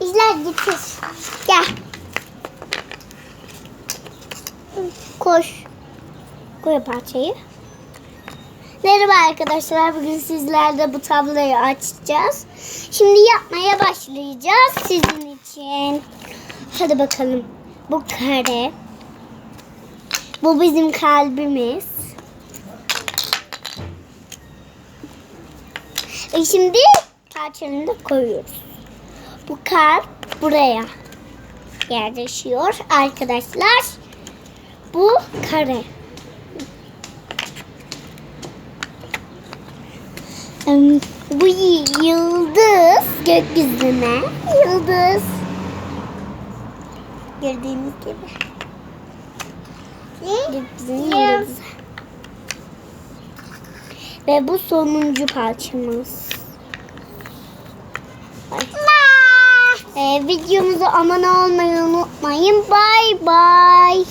İzler getir. Gel. Koş. Koy parçayı. Merhaba arkadaşlar. Bugün sizlerle bu tabloyu açacağız. Şimdi yapmaya başlayacağız sizin için. Hadi bakalım. Bu kare. Bu bizim kalbimiz. E şimdi parçalarını da koyuyoruz. Bu kalp buraya yerleşiyor arkadaşlar. Bu kare. Bu yıldız gökyüzüne yıldız. Gördüğünüz gibi. Gökyüzünün yıldızı. Ve bu sonuncu parçamız. Ay. Ee, videomuza abone olmayı unutmayın. Bay bay.